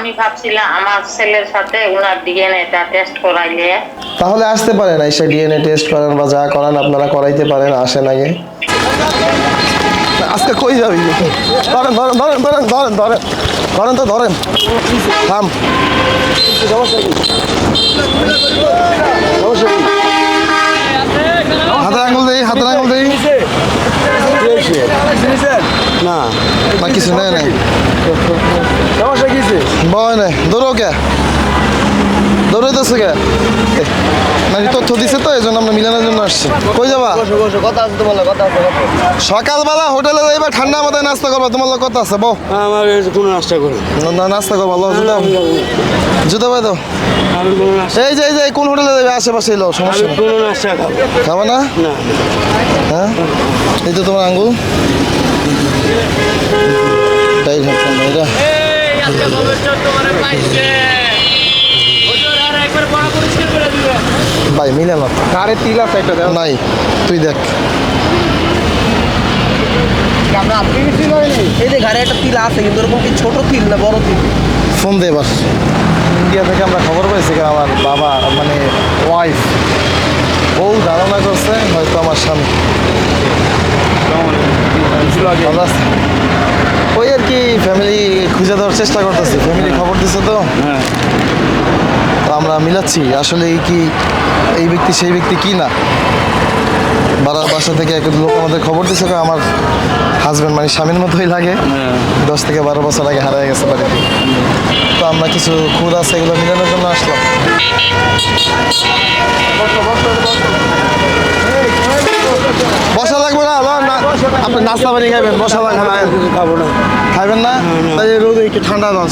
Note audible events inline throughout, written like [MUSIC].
আমি ভাবছিলাম আমার ছেলের সাথে ওনার ডিএনএটা টেস্ট করাইলে। তাহলে আসতে পারেন এসে ডিএনএ টেস্ট করান বা যা করান, আপনারা করাইতে পারেন, আসেন আগে। আজকে কই যাবি? ধরেন ধরেন ধরেন ধরেন ধরেন ধরেন ধরেন তো, ধরেন। থাম। হাতের আঙুল দেই, হাতের আঙুল দেই। না। না কিছু নেই নাই। সমস্যা কিছে বয় নাই। দৌড়ো কে? দৌড়াইতেছে কে? মানে তথ্য দিছে তো এই জন্য আমরা মিলানোর জন্য আসছি। কই যাবা? কথা আছে তোমার কথা আছে সকালবেলা হোটেলে যাইবা ঠান্ডা মাথায় নাস্তা করবা তোমার কথা আছে বউ। আমার কোনো নাস্তা করি না- নাস্তা করবা লো জুতা। জুতা পাই দাও। এই যে এই যে কোন হোটেলে যাবে আশেপাশে লো সমস্যা নেই। খাব না। হ্যাঁ? এই তো তোমার আঙ্গুল। তাই ভাবতাম ভাই মিলে না। আরে তিল আছে একটা নাই তুই দেখ। আমরা এই যে ঘরে একটা তিল আছে কিন্তু ওরকম কি ছোট তিল না বড় তিল? ফোন দে এবার। ইন্ডিয়া থেকে আমরা খবর পেয়েছি আমার বাবা মানে ওয়াইফ বউ ধারণা করছে হয়তো আমার স্বামী। ওই আর কি ফ্যামিলি খুঁজে দেওয়ার চেষ্টা করতেছি। ফ্যামিলি খবর দিছে তো। তো আমরা মিলাচ্ছি। আসলে কি এই ব্যক্তি সেই ব্যক্তি কি না? বাড়ার বাসা থেকে এক লোক আমাদের খবর দিছে যে আমার হাজব্যান্ড মানে স্বামীর মতোই লাগে। দশ থেকে বারো বছর আগে হারিয়ে গেছে বাড়িতে। তো আমরা কিছু খুদ আছে এগুলো মিলানোর জন্য আসলাম। বসা লাগবে না না আপনি নাস্তা পানি খাবেন বসা লাগবে না। খাব না? খাবেন না তাই রোদে একটু ঠান্ডা দাও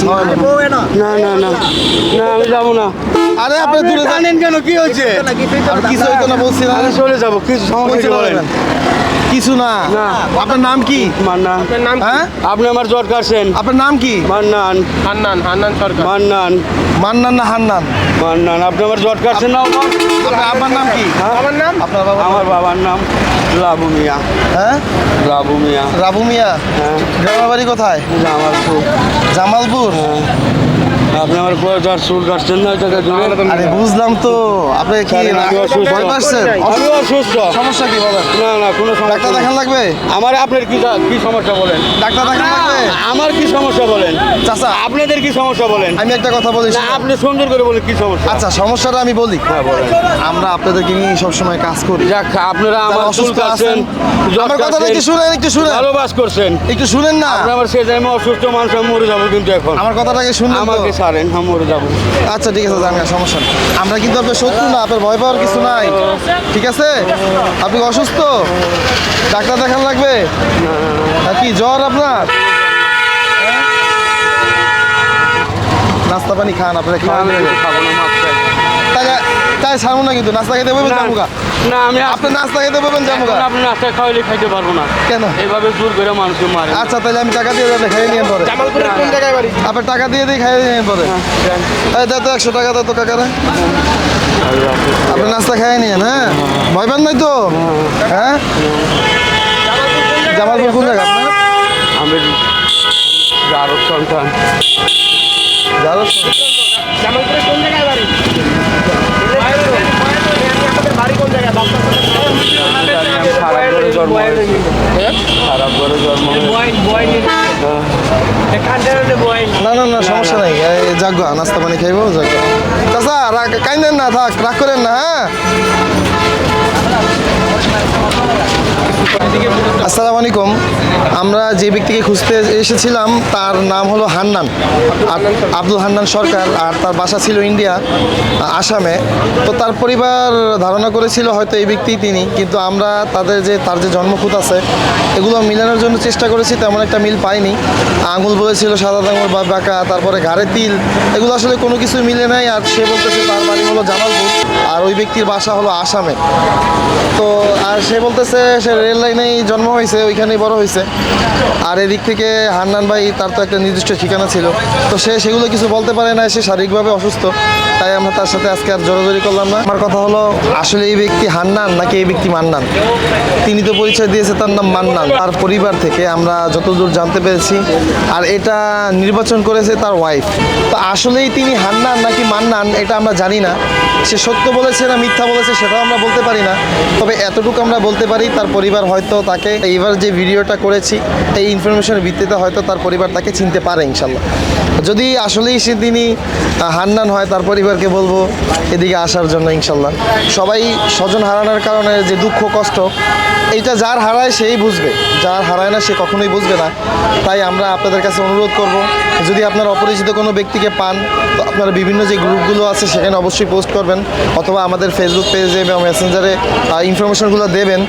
না না না না আমি যাব না। আরে আপনি দূরে জানেন কেন? কি হয়েছে? কিছু হইতো না বলছি না চলে যাব কিছু সমস্যা বলেন? কিছু না। না। আপনার নাম কি? মান্না নাম হ্যাঁ? আপনি আমার জ্বর কাটছেন আপনার নাম কি? মান্নান। হান্নান হান্নান সরকার। মান্নান। মান্নান না হান্নান? মান্নান। আপনি আমার জ্বর কাটছেন না আপনার নাম কি? আমার নাম? আপনার বাবা আমার বাবার নাম লাবু মিয়া। হ্যাঁ? লাবু মিয়া। রাবু মিয়া? হ্যাঁ। গ্রামের বাড়ি কোথায়? জামালপুর। জামালপুর? আপনি আমার বয়স জ্বর চুল কাটছেন না জায়গায় জুড়ে? আরে বুঝলাম তো আপনি কি। ভয় পাচ্ছেন? আমি অসুস্থ। সমস্যা কি বলেন? না না কোনো সমস্যা ডাক্তার দেখান লাগবে? আমার আপনার কি কি সমস্যা বলেন? ডাক্তার দেখান লাগবে? আমার কি সমস্যা বলেন? চাচা আপনাদের কি সমস্যা বলেন? আমি একটা কথা বলি না আপনি সুন্দর করে বলেন কি সমস্যা? আচ্ছা সমস্যাটা আমি বলি। হ্যাঁ বলেন। আমরা আপনাদেরকে নিয়ে সবসময় কাজ করি। যাক আপনারা আমার অসুস্থ আছেন আমার কথাটা কাটছেন, একটু শুনেন একটু শুনেন। ভালোবাস করছেন। একটু শুনেন না। আমার সে টাইমে অসুস্থ মানুষ আমি মরে যাব কিন্তু এখন। আমার কথাটাকে শুনবেন তো? আমাকে সারেন আমরা মরে যাব। আচ্ছা ঠিক আছে জান না সমস্যা নেই। আমরা কিন্তু আপনার শত্রু না আপনার ভয় পাওয়ার কিছু নাই। ঠিক আছে? আপনি অসুস্থ? ডাক্তার দেখান লাগবে? আর কি জ্বর আপনার? নাস্তা পানি খান আপনারা খাওয়ান আমি এটা খাব না মাপ চাই। তাই তাই ছাড়বো না কিন্তু নাস্তা খেতে পারবেন জামুকা না আমি আপনি নাস্তা খেতে পারবেন জামুকা আপনি নাস্তা খাওয়াইলে খাইতে পারব না। কেন? এইভাবে জোর করে মানুষকে মারে। আচ্ছা তাহলে আমি টাকা দিয়ে যাবে খাইয়ে নিয়ে পরে। জামালপুরের কোন জায়গায় বাড়ি? আপনার টাকা দিয়ে দিই খাইয়ে নিয়ে পরে। এই দে তো একশো টাকা দে তো কাকারে। আপনি নাস্তা খাইয়ে নিয়েন হ্যাঁ? ভয় পান নাই তো? হ্যাঁ? জামালপুর কোন জায়গা আপনার? আমি আরও সন্তান। জানো জামালপুরের কোন জায়গায় বাড়ি? না না না, সমস্যা নাই। এই, যাগো, নাস্তা পানি খাইবো, যাগো। চাচা কাইন্দেন না, থাক, রাগ করেন না হ্যাঁ? আসসালামু আলাইকুম। আমরা যে ব্যক্তিকে খুঁজতে এসেছিলাম, তার নাম হলো হান্নান। আব- আব্দুল হান্নান সরকার, আর তার বাসা ছিল ইন্ডিয়া, আসামে। তো তার পরিবার ধারণা করেছিল হয়তো এই ব্যক্তি তিনি, কিন্তু আমরা তাদের যে তার যে জন্মকুত আছে, এগুলো মিলানোর জন্য চেষ্টা করেছি, তেমন একটা মিল পাইনি। আঙুল বলেছিল সাদা আঙুল বা বাঁকা, তারপরে ঘাড়ে তিল। এগুলো আসলে কোনো কিছুই মিলে নাই, আর সে বলতেছে তার বাড়ি হলো জামালপুর, আর ওই ব্যক্তির বাসা হলো আসামে। তো, আর সে বলতেছে সে রেল লাইনেই জন্ম হয়েছে, ওইখানেই বড় হয়েছে। আর এদিক থেকে হান্নান ভাই, তার তো একটা নির্দিষ্ট ঠিকানা ছিল। তো সে সেগুলো কিছু বলতে পারে না, সে শারীরিকভাবে অসুস্থ। তাই আমরা তার সাথে আজকে আর জোরাজোরি করলাম না। আমার কথা হলো, আসলে এই ব্যক্তি হান্নান নাকি এই ব্যক্তি মান্নান? তিনি তো পরিচয় দিয়েছে, তার নাম মান্নান। তার পরিবার থেকে আমরা যতদূর জানতে পেরেছি। আর এটা নির্বাচন করেছে তার ওয়াইফ তো আসলেই তিনি হান্নান নাকি মান্নান, এটা আমরা জানি না। সে সত্য বলেছে না মিথ্যা বলেছে, সেটাও আমরা বলতে পারি না। তবে এতটুকু আমরা বলতে পারি, তার পরিবার হয়তো তাকে এইবার যে ভিডিওটা করেছি, এই ইনফরমেশনের ভিত্তিতে হয়তো তার পরিবার তাকে চিনতে পারে ইনশাল্লাহ। যদি আসলেই সে তিনি হান্নান হয়, তার পরিবারকে বলব, এদিকে আসার জন্য ইনশাল্লাহ। সবাই স্বজন হারানোর কারণে যে দুঃখ, কষ্ট, এইটা যার হারায় সেই বুঝবে। যার হারায় না সে কখনোই বুঝবে না। তাই আমরা আপনাদের কাছে অনুরোধ করব, যদি আপনার অপরিচিত কোনো ব্যক্তিকে পান, তো আপনারা বিভিন্ন যে গ্রুপগুলো আছে, সেখানে অবশ্যই পোস্ট করবেন, অথবা আমাদের ফেসবুক পেজে বা মেসেঞ্জারে ইনফরমেশনগুলো দেবেন।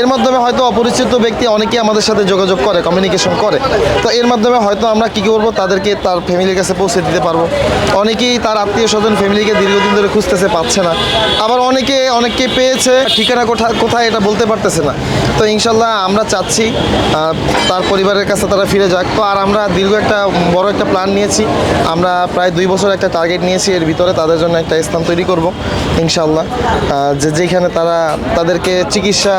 এর মাধ্যমে হয়তো অপরিচিত ব্যক্তি অনেকেই আমাদের সাথে যোগাযোগ করে কমিউনিকেশন করে। তো এর মাধ্যমে হয়তো আমরা কী করব? তাদেরকে তার ফ্যামিলির কাছে পৌঁছে দিতে পারব। অনেকেই তার আত্মীয় স্বজন ফ্যামিলিকে দীর্ঘদিন ধরে খুঁজতেছে, পাচ্ছে না। আবার অনেকে, অনেককে পেয়েছে, ঠিকানা কোথায় কোথায় এটা বলতে পারতেছে না। তো ইনশাল্লাহ আমরা চাচ্ছি তার পরিবারের কাছে তারা ফিরে যাক। তো আর আমরা দীর্ঘ একটা, বড় একটা প্ল্যান নিয়েছি। আমরা প্রায় দুই বছর একটা টার্গেট নিয়েছি। এর ভিতরে তাদের জন্য একটা স্থান তৈরি করব, ইনশাল্লাহ। যে যেখানে তারা, তাদেরকে চিকিৎসা,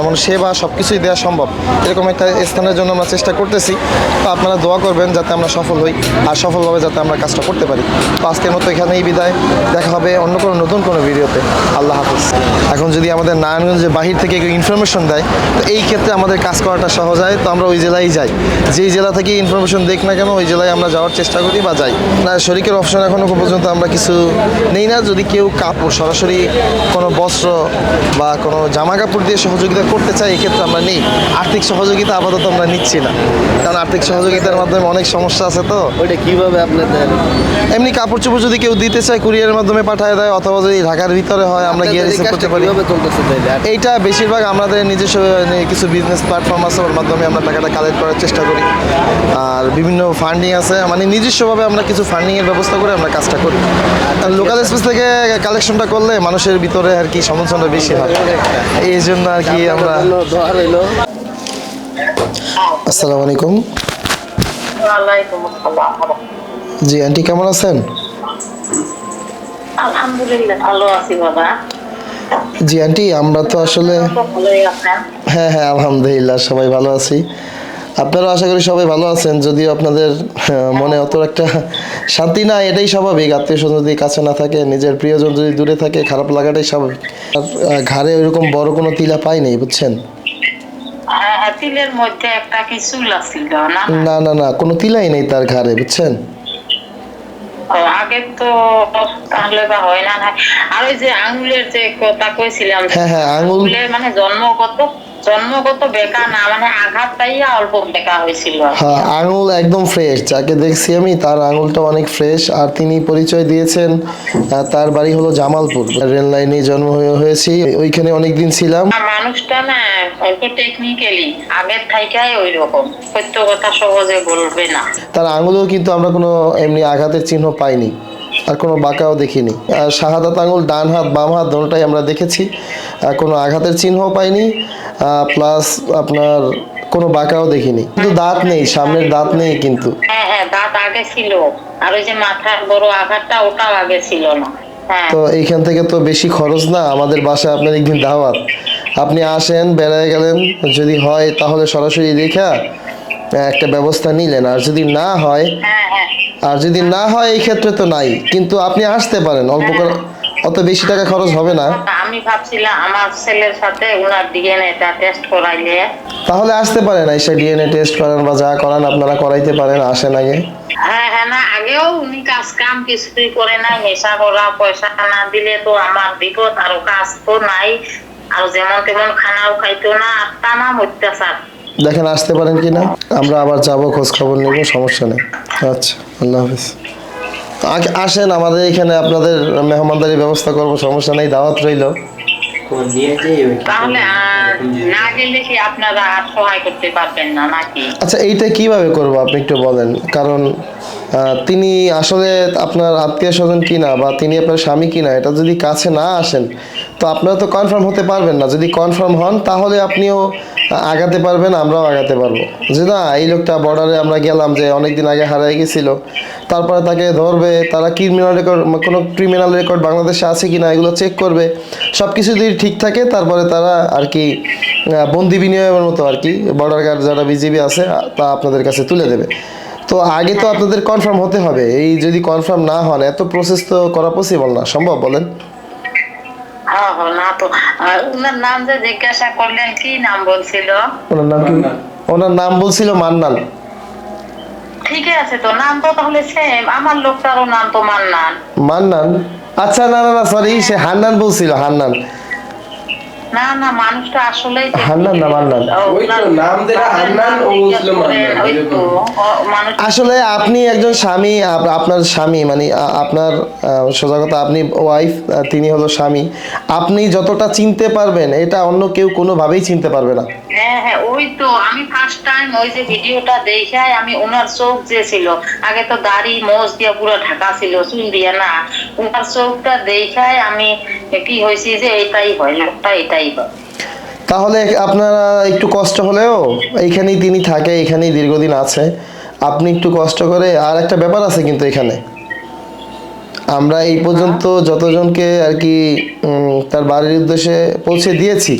এমন সেবা সব কিছুই দেওয়া সম্ভব। এরকম একটা স্থানের জন্য আমরা চেষ্টা করতেছি। তো আপনারা দোয়া করবেন যাতে আমরা সফল হই আর সফলভাবে যাতে আমরা কাজটা করতে পারি। তো আজকের মতো এখানেই বিদায়। দেখা হবে অন্য কোনো নতুন কোনো ভিডিওতে। আল্লাহ হাফিজ। এখন যদি আমাদের নারায়ণগঞ্জের বাহির থেকে কেউ ইনফরমেশন দেয়, তো এই ক্ষেত্রে আমাদের কাজ করাটা সহজ হয়। তো আমরা ওই জেলায় যাই। যেই জেলা থেকে ইনফরমেশন দেখ না কেন, ওই জেলায় আমরা যাওয়ার চেষ্টা করি বা যাই। না, শরিকের অপশন এখনও পর্যন্ত আমরা কিছু নেই না। যদি কেউ কাপড় সরাসরি কোনো বস্ত্র বা কোনো জামা কাপড় দিয়ে সহযোগিতা করতে চাই এক্ষেত্রে আমরা নেই। আর্থিক সহযোগিতা আপাতত আমরা নিচ্ছি না। কারণ আর্থিক সহযোগিতার মাধ্যমে অনেক সমস্যা আছে তো। ওইটা কীভাবে আপনাদের এমনি কাপড় চোপড় যদি কেউ দিতে চায় কুরিয়ারের মাধ্যমে পাঠায় দেয় অথবা যদি ঢাকার ভিতরে হয় আমরা গিয়ে রিসিভ করতে পারি। এইটা বেশিরভাগ আমাদের নিজস্ব কিছু বিজনেস প্ল্যাটফর্ম আছে ওর মাধ্যমে আমরা টাকাটা কালেক্ট করার চেষ্টা করি। আর বিভিন্ন ফান্ডিং আছে মানে নিজস্বভাবে আমরা কিছু ফান্ডিংয়ের ব্যবস্থা করে আমরা কাজটা করি। আর লোকাল স্পেস থেকে কালেকশনটা করলে মানুষের ভিতরে আর কি সমর্থনটা বেশি হয়। এই জন্য আর কি আমরা দোয়া রইল। আসসালামু আলাইকুম। ওয়ালাইকুম আসসালাম। জি আন্টি কেমন আছেন? আলহামদুলিল্লাহ ভালো আছি বাবা। জি আন্টি আমরা তো আসলে হ্যাঁ হ্যাঁ আলহামদুলিল্লাহ সবাই ভালো আছি। আপনারাও আশা করি সবাই ভালো আছেন। যদিও আপনাদের মনে অত একটা শান্তি না এটাই স্বাভাবিক। আত্মীয় স্বজন যদি কাছে না থাকে নিজের প্রিয়জন যদি দূরে থাকে খারাপ লাগাটাই স্বাভাবিক। আর ঘাড়ে ওইরকম বড় কোনো তিলা পাইনি বুঝছেন? হ্যাঁ হ্যাঁ, না? না না কোনো তিলাই নেই তার ঘাড়ে বুঝছেন? আগে তো তাহলে বা হয় না। আর ওই যে আঙুলের যে কথা কইছিলাম হ্যাঁ, হ্যাঁ, আঙুল- মানে জন্মগত জন্মগত বেকা না মানে আঘাত পাইয়া অল্প বেকা হয়েছিল হ্যাঁ আঙুল একদম ফ্রেশ যাকে দেখছি আমি তার আঙুলটা অনেক ফ্রেশ আর তিনি পরিচয় দিয়েছেন তার বাড়ি হলো জামালপুর। রেল লাইনে জন্ম হয়ে- হয়েছি। ওইখানে অনেকদিন ছিলাম। মানুষটা না অল্প টেকনিক্যালি আগের থাইকাই ওই রকম সত্য কথা সহজে বলবে না। তার আঙুলেও কিন্তু আমরা কোনো এমনি আঘাতের চিহ্ন পাইনি। আর কোনো বাঁকাও দেখিনি। আর শাহাদাত আঙুল ডান হাত বাম হাত দুটোটাই আমরা দেখেছি। কোনো আঘাতের চিহ্নও পাইনি। প্লাস আপনার কোনো বাঁকাও দেখিনি। কিন্তু দাঁত নেই সামনের দাঁত নেই কিন্তু। হ্যাঁ হ্যাঁ দাঁত আগে ছিল। আর ওই যে মাথার বড় আঘাতটা ওটাও আগে ছিল না। হ্যাঁ। তো এইখান থেকে তো বেশি খরচ না আমাদের বাসায় আপনার একদিন দাওয়াত। আপনি আসেন বেড়ায় গেলেন যদি হয় তাহলে সরাসরি দেখা একটা ব্যবস্থা নিলেন। আর যদি না হয় হ্যাঁ হ্যাঁ। আর যদি না হয় এই ক্ষেত্রে তো নাই। কিন্তু আপনি আসতে পারেন অল্প করে অত বেশি টাকা খরচ হবে না। আমি ভাবছিলাম আমার ছেলের সাথে ওনার ডিএনএটা টেস্ট করাইলে। তাহলে আসতে পারেন এসে ডিএনএ টেস্ট করান বা যা করান আপনারা করাইতে পারেন আসেন আগে। হ্যাঁ হ্যাঁ না আগেও উনি কাজ কাম কিছুই করে নাই নেশা করা পয়সা না দিলে তো আমার বিপদ আরও কাজ তো নাই। আর যেমন তেমন খানাও খাইতো না আর টানা অত্যাচার। দেখেন আসতে পারেন কিনা? আমরা আবার যাব খোঁজ খবর নেব সমস্যা নেই। আচ্ছা আল্লাহ হাফিজ। আসেন আমাদের এখানে আপনাদের মেহমানদারি ব্যবস্থা করব সমস্যা নেই দাওয়াত রইল। আচ্ছা এইটা কীভাবে করব আপনি একটু বলেন। কারণ তিনি আসলে আপনার আত্মীয় স্বজন কিনা বা তিনি আপনার স্বামী কিনা এটা যদি কাছে না আসেন তো আপনারা তো কনফার্ম হতে পারবেন না। যদি কনফার্ম হন, তাহলে আপনিও আগাতে পারবেন, আমরাও আগাতে পারব। যে না, এই লোকটা বর্ডারে আমরা গেলাম যে অনেক দিন আগে হারিয়ে গেছিল। তারপরে তাকে ধরবে, তারা ক্রিমিনাল রেকর্ড কোনো ক্রিমিনাল রেকর্ড বাংলাদেশে আছে কি না এগুলো চেক করবে। সব কিছু যদি ঠিক থাকে, তারপরে তারা আর কি বন্দি বিনিময়ের মতো আর কি বর্ডার গার্ড যারা বিজিবি আছে, তা আপনাদের কাছে তুলে দেবে। তো আগে তো আপনাদের কনফার্ম হতে হবে। এই যদি কনফার্ম না হন, এত প্রসেস তো করা পসিবল না। সম্ভব বলেন? হ্যাঁ হ্যাঁ না তো। আর নাম যে জিজ্ঞাসা করলেন কি নাম বলছিল? ওনার নাম কি? ওনার নাম বলছিল মান্নান ঠিক আছে তো নাম তো তাহলে সেম আমার লোকটারও নাম তো মান্নান। মান্নান? আচ্ছা না না সরি সে হান্নান বলছিল হান্নান। না না মানুষটা আসলেই হান্নান না মান্নান? নাম হান্নান, ও বলছিল মান্নান, ওই তো ও- মানুষ আসলে আপনি একজন স্বামী আপনার স্বামী মানে আপনার আহ, সোজা কথা আপনি ওয়াইফ তিনি হলো স্বামী। আপনি যতটা চিনতে পারবেন এটা অন্য কেউ কোনোভাবেই চিনতে পারবে না। হ্যাঁ হ্যাঁ ওই তো আমি ফার্স্ট টাইম ওই যে ভিডিওটা দেখাই আমি ওনার চোখ যে ছিল আগে তো দাড়ি মোজ দিয়ে পুরো ঢাকা ছিল চুল দিয়ে না। ওনার চোখটা দেখাই আমি কি হয়েছি যে এটাই হয় লোকটা হয় তাহলে আপনারা একটু কষ্ট হলেও এইখানেই তিনি থাকে এখানেই দীর্ঘদিন আছে। আপনি একটু কষ্ট করে আর একটা ব্যাপার আছে কিন্তু এখানে। আমরা এই পর্যন্ত যতজনকে আর কি তার বাড়ির উদ্দেশ্যে পৌঁছে দিয়েছি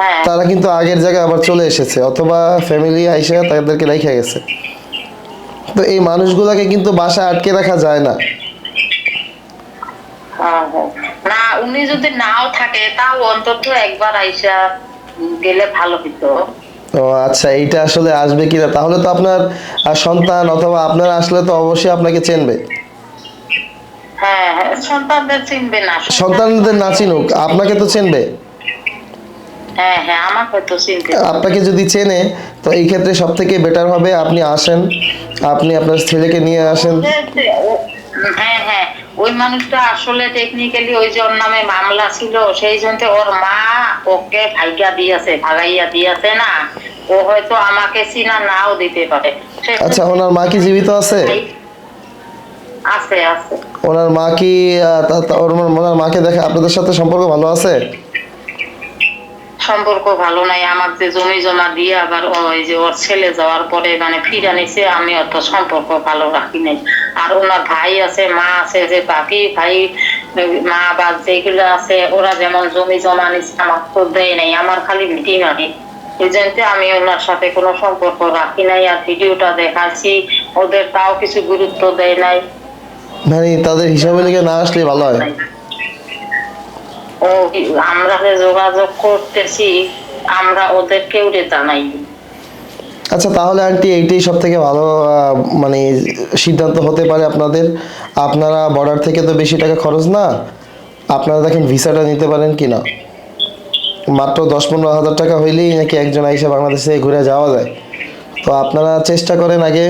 হ্যাঁ। তারা কিন্তু আগের জায়গায় আবার চলে এসেছে অথবা ফ্যামিলি আইসা তাদেরকে রেখে গেছে। তো এই মানুষগুলোকে কিন্তু বাসায় আটকে রাখা যায় না। হ্যাঁ, হ্যাঁ। না উনি যদি নাও থাকে তাও অন্তত একবার আইসা গেলে ভালো হতো ও আচ্ছা এইটা আসলে আসবে কিনা? তাহলে তো আপনার সন্তান অথবা আপনার আসলে তো অবশ্যই আপনাকে চেনবে। হ্যাঁ সন্তানদের চিনবে না। সন্তানদের না চিনুক আপনাকে তো চেনবে। হ্যাঁ হ্যাঁ আপনাকে যদি চেনে তো এই ক্ষেত্রে সব থেকে বেটার হবে আপনি আসেন আপনি আপনার ছেলেকে নিয়ে আসেন। হ্যাঁ হ্যাঁ ওই মানুষটা আসলে টেকনিক্যালি ওই যে ওর নামে মামলা ছিল সেই জন্য ওর মা ওকে ভাইগা দিয়েছে ভাগাইয়া দিয়েছে না। ও হয়তো আমাকে চিনা নাও দিতে পারে। আচ্ছা ওনার মা কি জীবিত আছে? আছে আছে। ওনার মা কি ওনার মাকে দেখে আপনাদের সাথে সম্পর্ক ভালো আছে? সম্পর্ক ভালো নাই, আমার যে জমি জমা দিয়ে আবার ওই যে ওর ছেলে যাওয়ার পরে মানে ফিরা নিছে, আমি অত সম্পর্ক ভালো রাখি নাই। আর ওনার ভাই আছে, মা আছে, যে বাকি ভাই, মা বা যেগুলো আছে, ওরা যেমন জমি জমা নিচ্ছে আমার তো দেয় নাই, আমার খালি মিটিং আনি এই আমি ওনার সাথে কোনো সম্পর্ক রাখি নাই আর ভিডিওটা দেখাচ্ছি, ওদের তাও কিছু গুরুত্ব দেয় নাই। মানে তাদের হিসাবে লিখে না আসলে ভালো হয়। ও আমরা যে যোগাযোগ করতেছি আমরা ওদের কেউ জানাই। আচ্ছা তাহলে আন্টি এইটাই সব থেকে ভালো মানে সিদ্ধান্ত হতে পারে আপনাদের। আপনারা বর্ডার থেকে তো বেশি টাকা খরচ না। আপনারা দেখেন ভিসাটা নিতে পারেন কি না মাত্র দশ পনেরো হাজার টাকা হইলেই নাকি একজন আইসা বাংলাদেশে ঘুরে যাওয়া যায়। তো আপনারা চেষ্টা করেন আগে।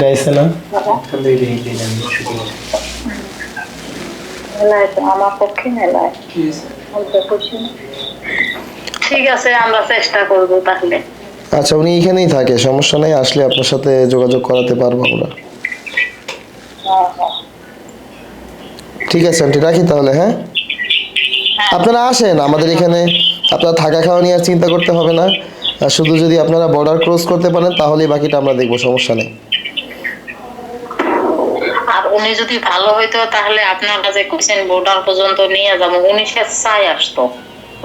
যাইছে না মেলায় তো আমার পক্ষে মেলায়। ঠিক আছে আমরা চেষ্টা করব তাহলে। আচ্ছা উনি এখানেই থাকে সমস্যা নেই আসলে আপনার সাথে যোগাযোগ করাতে পারব আমরা। ঠিক আছে আন্টি রাখি তাহলে হ্যাঁ? আপনারা আসেন আমাদের এখানে আপনারা থাকা খাওয়া নিয়ে আর চিন্তা করতে হবে না। আর শুধু যদি আপনারা বর্ডার ক্রস করতে পারেন তাহলেই বাকিটা আমরা দেখব সমস্যা নেই। আর উনি যদি ভালো হইতো, তাহলে আপনার কাছে কোশ্চেন বোর্ডার পর্যন্ত নিয়ে যাব। উনি স্বেচ্ছায় আসতো।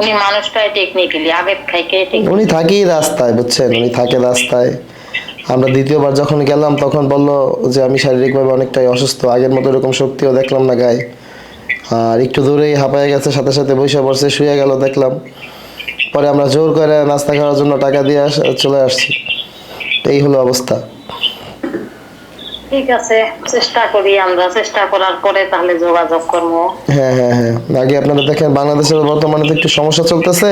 উনি মানুষটাই টেকনিক্যালি আগের থেকে উনি থাকেই রাস্তায়, বুঝছেন? উনি থাকে রাস্তায়। আমরা দ্বিতীয়বার যখন গেলাম, তখন বলল যে আমি শারীরিকভাবে অনেকটাই অসুস্থ। আগের মতো এরকম শক্তিও দেখলাম না গায়ে। আর একটু দূরেই হাঁপায় গেছে, সাথে সাথে বসে পড়ছে শুয়ে গেল, দেখলাম। পরে আমরা জোর করে নাস্তা খাওয়ার জন্য টাকা দিয়ে চলে আসছি। এই হলো অবস্থা। ঠিক আছে চেষ্টা করি আমরা চেষ্টা করার পরে তাহলে যোগাযোগ করব। হ্যাঁ হ্যাঁ হ্যাঁ। আগে আপনারা দেখেন বাংলাদেশের বর্তমানে তো একটু সমস্যা চলতেছে।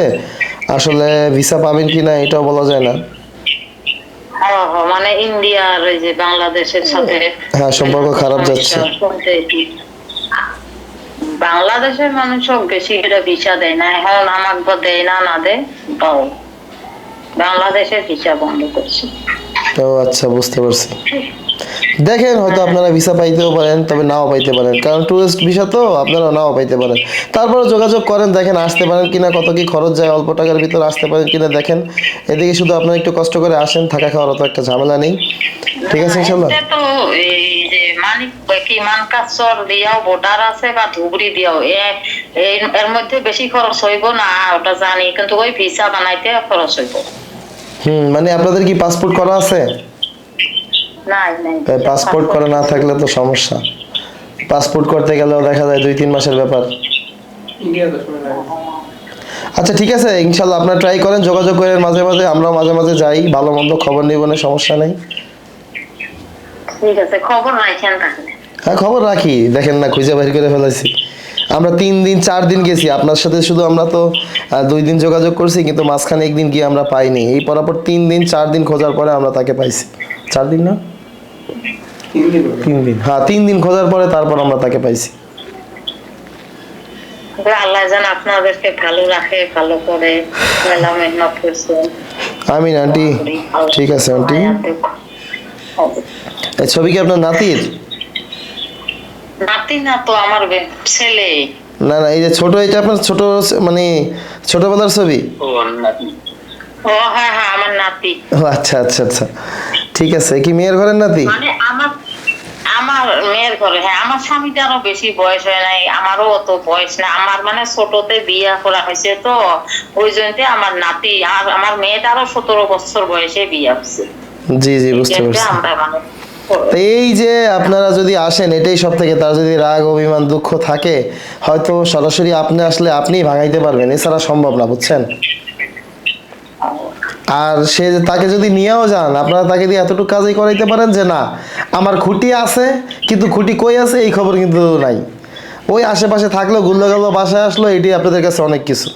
আসলে ভিসা পাবেন কি না এটাও বলা যায় না। হ্যাঁ হ্যাঁ মানে ইন্ডিয়ার ওই যে বাংলাদেশের সাথে হ্যাঁ, সম্পর্ক খারাপ যাচ্ছে। বাংলাদেশের মানুষও বেশি এটা ভিসা দেয় না। এখন আমাকে দেয় না না দে তাও। বাংলাদেশের ভিসা বন্ধ করছে। ও আচ্ছা বুঝতে পারছি। [LAUGHS] দেখেন হয়তো আপনারা ভিসা পাইতেও পারেন তবে নাও পাইতে পারেন। কারণ টুরিস্ট ভিসা তো আপনারা নাও পাইতে পারেন। তারপরে যোগাযোগ করেন দেখেন আসতে পারেন কিনা কত কি খরচ যায় অল্প টাকার ভিতর আসতে পারেন কিনা দেখেন। এদিকে শুধু আপনারা একটু কষ্ট করে আসেন থাকা খাওয়ার অত একটা ঝামেলা নেই। ঠিক আছে ইনশাল্লাহ। তো এই যে মানিক কি মানকাচর দিয়াও বর্ডার আছে বা ধুবড়ি দিয়াও? এর- মধ্যে বেশি খরচ হইব না? ওটা জানি কিন্তু ওই ভিসা বানাইতে খরচ হইব। হুম মানে আপনাদের কি পাসপোর্ট করা আছে? পাসপোর্ট করা না থাকলে তো সমস্যা। পাসপোর্ট করতে গেলেও দেখা যায় দুই তিন মাসের ব্যাপার। আচ্ছা ঠিক আছে ইনশাল্লাহ আপনারা ট্রাই করেন যোগাযোগ করেন মাঝে মাঝে আমরাও মাঝে মাঝে যাই ভালো মন্দ খবর নিব না সমস্যা নেই। ঠিক আছে খবর রাখেন তাহলে। হ্যাঁ খবর রাখি দেখেন না খুঁজে বের করে ফেলেছি আমরা তিন দিন চার দিন গেছি আপনার সাথে শুধু আমরা তো দুই দিন যোগাযোগ করছি কিন্তু মাঝখানে একদিন গিয়ে আমরা পাইনি। এই পরাপর তিন দিন চার দিন খোঁজার পরে আমরা তাকে পাইছি। চার দিন না? তিন দিন হ্যাঁ তিন দিন খোঁজার পরে তারপর আমরা তাকে পাইছি। আল্লাহ যেন আপনাদেরকে ভালো রাখে ভালো করে মেলা মেহনত করছেন আমিন আন্টি। ঠিক আছে আন্টি। এই ছবি কি আপনার নাতির? নাতি না তো আমার ছেলে। না না এই যে ছোট এটা আপনার ছোট মানে ছোটবেলার ছবি? ও হ্যাঁ হ্যাঁ আমার নাতি। ও আচ্ছা আচ্ছা আচ্ছা। ঠিক আছে কি মেয়ের ঘরের নাতি? মানে আমার আমার মেয়ের ঘরে হ্যাঁ আমার স্বামীটারও বেশি বয়স হয় নাই আমারও অত বয়স না আমার মানে ছোটতে বিয়া করা হয়েছে তো ওই জন্যতে আমার নাতি আর আমার মেয়েটারও সতেরো বছর বয়সে বিয়া হচ্ছে জি জি বুঝতে পারছি। মানে এই যে আপনারা যদি আসেন এটাই সব থেকে তার যদি রাগ অভিমান দুঃখ থাকে হয়তো সরাসরি আপনি আসলে আপনিই ভাঙাইতে পারবেন এছাড়া সম্ভব না বুঝছেন? আর সে তাকে যদি নিয়েও যান, আপনারা তাকে দিয়ে এতটুকু কাজই করাইতে পারেন যে না, আমার খুঁটি আছে, কিন্তু খুঁটি কই আছে, এই খবর কিন্তু নাই। ওই আশেপাশে থাকল, গুল্লো গেলো বাসায় আসলো, এটি আপনাদের কাছে অনেক কিছু।